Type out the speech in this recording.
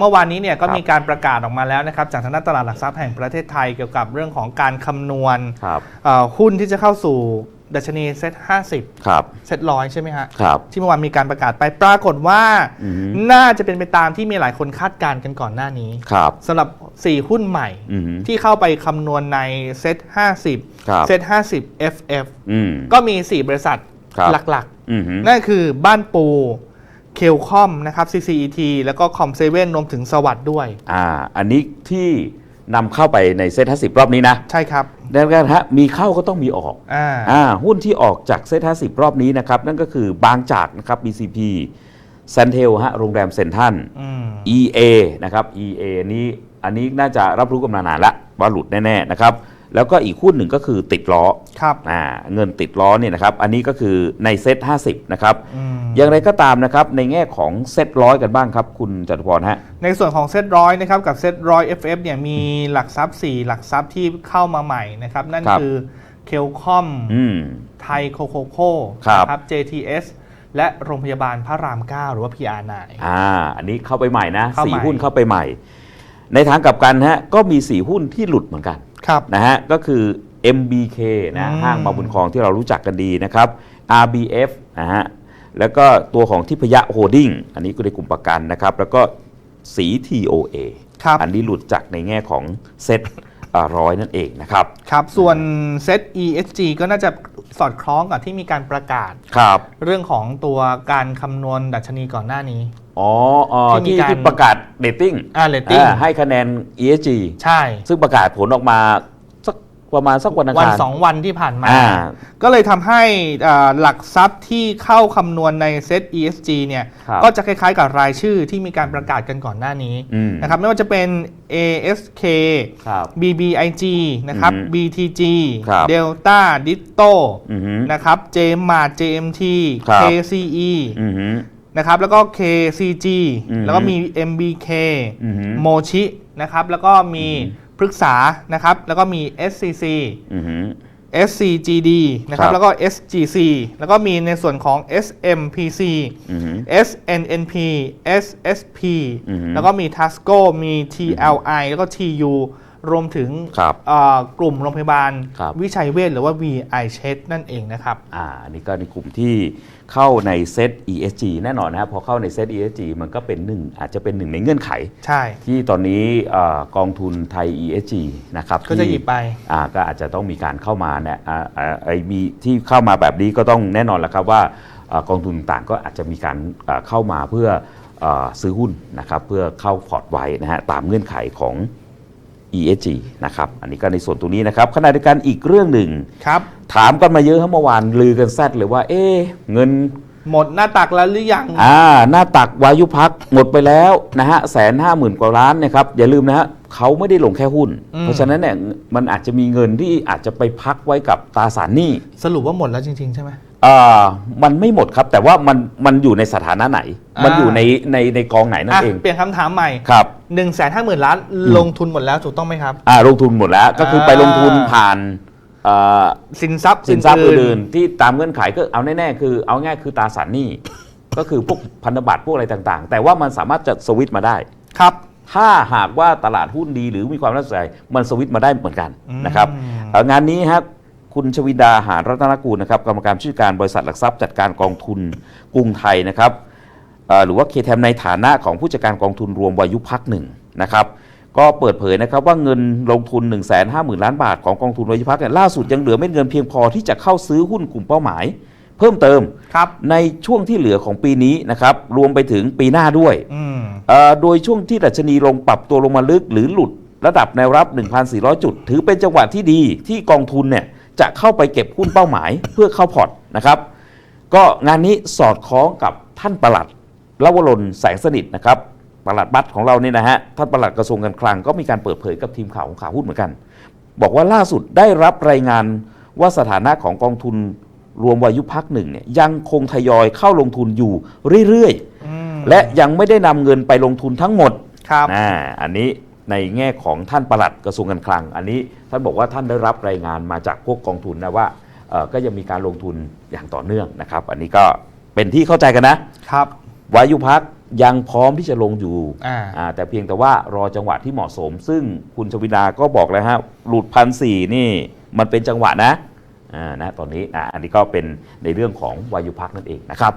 เมื่อวานนี้เนี่ยก็ครับมีการประกาศออกมาแล้วนะครับจากทางด้านตลาดหลักทรัพย์แห่งประเทศไทยเกี่ยวกับเรื่องของการคำนวณครับเอ่อหุ้นที่จะเข้าสู่ดัชนีเซ็ต50ครับเซ็ตร้อยใช่ไหมฮะครับที่เมื่อวานมีการประกาศไปปรากฏว่าอือฮึน่าจะเป็นไปตามที่มีหลายคนคาดการณ์กันก่อนหน้านี้ครับสำหรับ 4 หุ้นใหม่อือฮึที่เข้าไปคำนวณในเซ็ตครับ50เซ็ต50 FF อืมก็มี 4 บริษัทครับหลักอืมๆนั่นคือบ้านปู เคลคอมนะครับ CCET แล้วก็คอมเซเว่นรวมถึงสวัสด์ด้วย อ่า อันนี้ที่นำเข้าไปในเซ็ตห้าสิบรอบนี้นะใช่ครับดังนั้นฮะมีเข้าก็ต้องมีออกอ่าอ่าหุ้นที่ออกจากเซ็ตห้าสิบรอบนี้นะครับ นั่นก็คือบางจากนะครับ BCP เซนเทลฮะโรงแรมเซนทัน อืม EA นะครับ EA นี้อันนี้น่าจะรับรู้กันมานานละว่าหลุดแน่ ๆ นะครับ แล้วก็อีกหุ้นหนึ่งก็คือติดล้อครับอ่าเงินติดล้อเนี่ยนะครับ อันนี้ก็คือในเซ็ต50นะครับอืมอย่างไรก็ตามนะครับ ในแง่ของเซ็ตร้อยกันบ้างครับ คุณจตุพรฮะ ในส่วนของเซ็ตร้อยนะครับกับเซ็ตร้อย FF เนี่ยมีหลักทรัพย์4หลักทรัพย์ที่เข้ามาใหม่นะครับ นั่นครับคือเคลคอมอืมไทยโคโคโคครับนะครับ JTS และโรงพยาบาลพระราม 9 หรือว่า PR9 อ่า อันนี้เข้าไปใหม่นะเข้าสี่ใหม่หุ้นเข้าไปใหม่ ในทางกลับกันฮะก็มีสี่หุ้นที่หลุดเหมือนกัน ครับนะฮะก็คือ MBK นะอืมห้างบางบุญคลองที่เรารู้จักกันดีนะครับ RBF นะฮะแล้วก็ตัวของทิพยะโฮดดิ้งอันนี้ก็ในกลุ่มประกันนะครับ แล้วก็สี TOA ครับอันนี้หลุดจากในแง่ของเซ็ตร้อยนั่นเองนะครับ ครับ ส่วนเซ็ต ESG ก็น่าจะสอดคล้องกับที่มีการประกาศครับ เรื่องของตัวการคำนวณดัชนีก่อนหน้านี้ อ๋ออ๋อที่มีที่การที่ประกาศ เรตติ้งอ่าเรตติ้งให้คะแนน ESG ใช่ ซึ่งประกาศผลออกมาสักประมาณสักวันอังวันคารสองวันที่ผ่านมาอ่าก็เลยทำให้อ่าหลักทรัพย์ที่เข้าคำนวณในเซต ESG เนี่ยครับก็จะคล้ายๆกับรายชื่อที่มีการประกาศกันก่อนหน้านี้อืมนะครับไม่ว่าจะเป็น ASK ครับ BBIG นะครับอือฮึ BTG ครับ Delta Ditto อือฮึนะครับ JMart JMT ครับ KCE อือฮึ นะครับแล้วก็ KCG อือฮึแล้วก็มี MBK อือฮึโมชินะครับแล้วก็มีพฤกษานะครับแล้วก็มี SCC อือฮึ SCGD นะครัครับ บแล้วก็ SGC แล้วก็มีในส่วนของ SMPC อือฮึ SNNP SSP อือฮึแล้วก็มี Tasco มี TLI แล้วก็ TU รวมถึงครับเอ่อกลุ่มโรงพยาบาลครับวิชัยเวชหรือว่า VI เชดนั่นเองนะครับอ่าอันนี้ก็ในกลุ่มที่เข้าในเซต ESG แน่นอนนะครับพอเข้าในเซต ESG มันก็เป็นหนึ่งอาจจะเป็นหนึ่งในเงื่อนไข ใช่ ที่ตอนนี้เอ่อกองทุนไทย ESG นะครับก็จะที่หยิบไปอ่าก็อาจจะต้องมีการเข้ามาเนี่ยอ่าอ่าไอ้มีที่เข้ามาแบบนี้ก็ต้องแน่นอนแล้วครับว่าเอ่อกองทุนต่างก็อาจจะมีการเอ่อเข้ามาเพื่อเอ่อซื้อหุ้นนะครับเพื่อเข้าพอร์ตไว้นะฮะตามเงื่อนไขของ ESG นะครับอันนี้ก็ในส่วนตรงนี้นะครับขณะเดียวกันอีกเรื่องหนึ่งครับ ถามกันมาเยอะครับเมื่อวานลือกันแซดเลยว่า เอ๊ะเงินหมดหน้าตักแล้วหรือยังอ่าหน้าตักวายุพักหมดไปแล้วนะฮะแสนห้าหมื่นกว่าล้านนะครับอย่าลืมนะฮะเขาไม่ได้ลงแค่หุ้นอืมเพราะฉะนั้นเนี่ยมันอาจจะมีเงินที่อาจจะไปพักไว้กับตราสารหนี้สรุปว่าหมดแล้วจริง ๆ ใช่ไหมอ่ามันไม่หมดครับแต่ว่ามันมันอยู่ในสถานะไหนอ่ามัมันอยู่ในในในกองไหนนั่นอะเองเปลี่ยนคำถามใหม่ครับ 1นึ่งแสนห้าหมื่นล้านลงทุนหมดแล้วถูกต้องไหมครับ อ่าลงทุนหมดแล้วก็คือไปลงทุนผ่านเอ่อสินทรัพย์สินทรัพย์อื่อื่นๆที่ตามเงื่อนไขก็เอาแน่ๆคือเอาง่ายคือตราสารหนี้ ก็คือพวกพันธบัตรพวกอะไรต่างๆ แต่ว่ามันสามารถจะสวิตช์มาได้ครับ ถ้าหากว่าตลาดหุ้นดีหรือมีความน่าสนใจมันสวิตช์มาได้เหมือนกันอืมนะครับเอ่องานนี้ครับคุณชวิดาหารรัตนกูลนะครับกรรมการผู้จัดการบริษัทหลักทรัพย์จัดการกองทุนกรุงไทยนะครับเอ่อ หรือว่าเคแทมในฐานะของผู้จัดการกองทุนรวมวายุพักหนึ่งนะครับก็เปิดเผยนะครับว่าเงินลงทุน 1 5 0 0 0 0 ล้านบาทของกองทุนวายุพักเนี่ยล่าสุดยังเหลือเม็ดเงินเพียงพอที่จะเข้าซื้อหุ้นกลุ่มเป้าหมาย เพิ่มเติมครับในช่วงที่เหลือของปีนี้นะครับรวมไปถึงปีหน้าด้วยอืมเอ่อโดยช่วงที่ดัชนีลงปรับตัวลงมาลึกหรือหลุดระดับแนวรับ 1,400 จุด ถือเป็นจังหวะที่ดีที่กองทุนเนี่ยจะเข้าไปเก็บหุ้นเป้าหมาย เพื่อเข้าพอร์ตนะครับ ก็งานนี้สอดคล้องกับท่านประหลัด ลวรนแสงสนิทนะครับประหลัดบัตรของเราเนี่ยนะฮะท่านประหลัดกระทรวงการคลังก็มีการเปิดเผยกับทีมข่าวของข่าวหุ้นเหมือนกัน บอกว่าล่าสุดได้รับรายงานว่าสถานะของกองทุนรวมวายุพักหนึ่งเนี่ยยังคงทยอยเข้าลงทุนอยู่เรื่อยๆอืมและยังไม่ได้นำเงินไปลงทุนทั้งหมดครับอ่าอันนี้ในแง่ของท่านปลัดกระทรวงการคลัง อันนี้ท่านบอกว่าท่านได้รับรายงานมาจากพวกกองทุนนะว่าเอ่อก็ยังมีการลงทุนอย่างต่อเนื่องนะครับ อันนี้ก็เป็นที่เข้าใจกันนะครับ วายุพักยังพร้อมที่จะลงอยู่อ่า อ่าแต่เพียงแต่ว่ารอจังหวะที่เหมาะสม ซึ่งคุณชวินาก็บอกแล้วฮะหลุดพันสี่นี่มันเป็นจังหวะนะอ่านะตอนนี้อ่าอันนี้ก็เป็นในเรื่องของวายุพักนั่นเองนะครับ